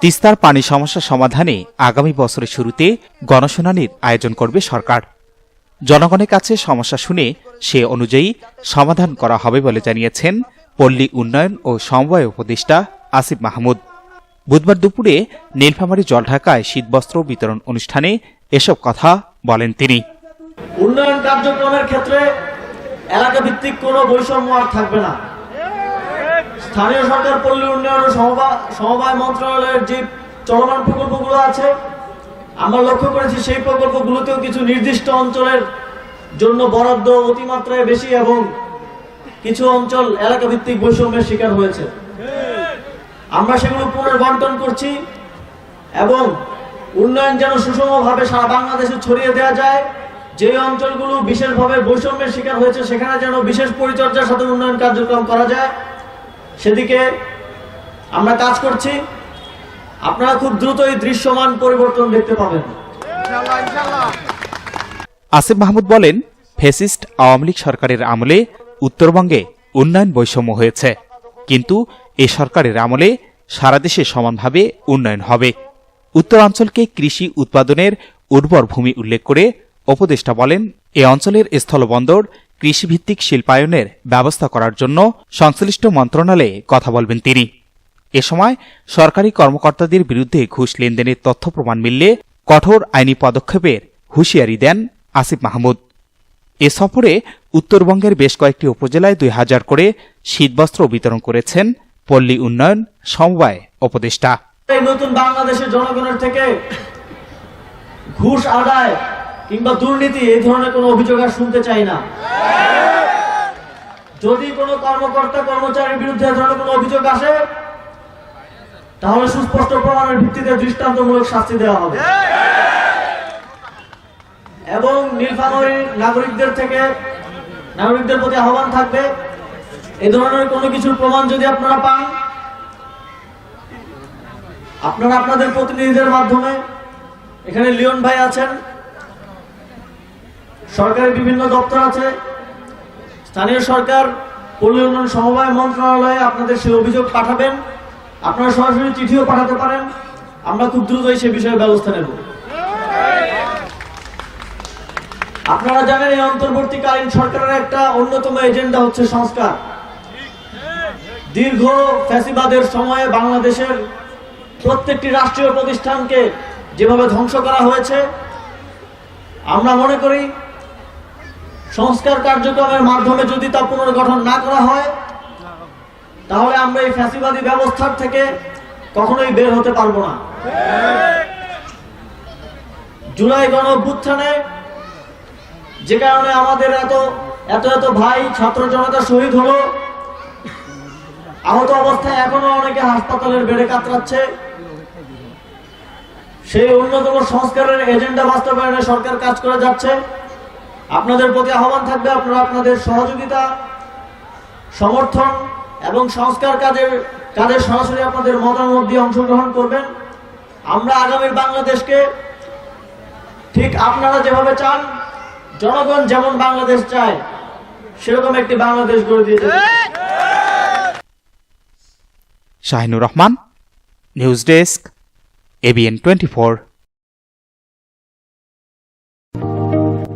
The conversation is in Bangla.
তিস্তার পানি সমস্যা সমাধানে আগামী বছরের শুরুতে গণশুনানির আয়োজন করবে সরকার। জনগণের কাছে সমস্যা শুনে সে অনুযায়ী সমাধান করা হবে বলে জানিয়েছেন পল্লী উন্নয়ন ও সমবায় উপদেষ্টা আসিফ মাহমুদ। বুধবার দুপুরে নীলফামারী জলঢাকায় শীতবস্ত্র বিতরণ অনুষ্ঠানে এসব কথা বলেন তিনি। উন্নয়ন কার্যক্রমের ক্ষেত্রে এলাকা ভিত্তিক কোনো বৈষম্য আর থাকবে না। স্থানীয় সরকার পল্লী উন্নয়ন সমবায় মন্ত্রণালয়ের যে চলমান প্রকল্পগুলো আছে, আমরা লক্ষ্য করেছি সেই প্রকল্পগুলোতেও কিছু নির্দিষ্ট অঞ্চলের জন্য বরাদ্দ অতিমাত্রায় বেশি এবং কিছু অঞ্চল এলাকা ভিত্তিক বৈষম্যের শিকার হয়েছে। আমরা সেগুলো পুনর্বন্টন করছি এবং উন্নয়ন যেন সুষমভাবে সারা বাংলাদেশে ছড়িয়ে দেওয়া যায়, যে অঞ্চলগুলো বিশেষভাবে বৈষম্যের শিকার হয়েছে, সেখানে যেন বিশেষ পরিচর্যার সাথে উন্নয়ন কার্যক্রম করা যায়। সেদিকে আমরা কাজ করছি। আপনারা খুব দ্রুত এই দৃশ্যমান পরিবর্তন দেখতে পাবেন। আসিফ মাহমুদ বলেন ফেসিস্ট আওয়ামী লীগ সরকারের আমলে উত্তরবঙ্গে উন্নয়ন বৈষম্য হয়েছে। কিন্তু এ সরকারের আমলে সারা দেশে সমানভাবে উন্নয়ন হবে। উত্তরাঞ্চলকে কৃষি উৎপাদনের উর্বর ভূমি উল্লেখ করে উপদেষ্টা বলেন এ অঞ্চলের স্থলবন্দর কৃষিভিত্তিক শিল্পায়নের ব্যবস্থা করার জন্য সংশ্লিষ্ট মন্ত্রণালয়ে কথা বলবেন তিনি। এ সময় সরকারি কর্মকর্তাদের বিরুদ্ধে ঘুষ লেনদেনের তথ্য প্রমাণ মিললে কঠোর আইনি পদক্ষেপের হুঁশিয়ারি দেন আসিফ মাহমুদ। এ সফরে উত্তরবঙ্গের বেশ কয়েকটি উপজেলায় দুই হাজার করে শীতবস্ত্র বিতরণ করেছেন পল্লী উন্নয়ন সমবায় উপদেষ্টা। নতুন বাংলাদেশের জনগণের থেকে ঘুষ আদায় কিংবা দুর্নীতি, এই ধরনের কোনো অভিযোগ আর শুনতে চাই না। যদি কোনো কর্মকর্তা, কর্মচারীর বিরুদ্ধে এ ধরনের কোনো অভিযোগ আসে, তাহলে সুস্পষ্ট প্রমাণের ভিত্তিতে দৃষ্টান্তমূলক শাস্তি দেওয়া হবে। এবং নীলফামারীর নাগরিকদের থেকে নাগরিকদের প্রতি আহ্বান থাকবে, এ ধরনের কোনো কিছুর প্রমাণ যদি আপনারা পান, আপনারা আপনাদের প্রতিনিধিদের মাধ্যমে, এখানে লিওন ভাই আছেন সরকারের বিভিন্ন দপ্তর আছে। স্থানীয় সরকার, পল্লী উন্নয়ন সমবায় মন্ত্রণালয়ে আপনাদের সেই অভিযোগ পাঠাবেন। আপনারা সরাসরি চিঠিও পাঠাতে পারেন। আমরা খুব দ্রুতই সে বিষয়ে ব্যবস্থা নেব। আপনারা জানেন এই অন্তর্বর্তীকালীন সরকারের একটা অন্যতম এজেন্ডা হচ্ছে সংস্কার। দীর্ঘ ফ্যাসিবাদের সময়ে বাংলাদেশের প্রত্যেকটি রাষ্ট্রীয় প্রতিষ্ঠানকে যেভাবে ধ্বংস করা হয়েছে, আমরা মনে করি সংস্কার কার্যক্রমের মাধ্যমে যদি তা পুনর্গঠন না করা হয়, তাহলে আমরা এই ফ্যাসিবাদী ব্যবস্থার থেকে কখনোই বের হতে পারব না। জুলাই গণ অভ্যুত্থানে যে কারণে আমাদের এত এত এত ভাই ছাত্র জনতা শহীদ হলো, আহত অবস্থায় এখনও অনেকে হাসপাতালের বেডে কাতরাচ্ছে। সেই অন্যতম সংস্কারের এজেন্ডা বাস্তবায়নে সরকার কাজ করে যাচ্ছে। আপনাদের প্রতি আহ্বান থাকবে আপনারা আপনাদের সহযোগিতা, সমর্থন এবং সংস্কার কাজের কাজে সরাসরি আপনাদের মতামত দিয়ে অংশগ্রহণ করবেন। আমরা আগামীর বাংলাদেশকে ঠিক আপনারা যেভাবে চান, জনগণ যেমন বাংলাদেশ চায়, সেরকম একটি বাংলাদেশ গড়ে দিয়ে Shahinur Rahman, news desk ABN twenty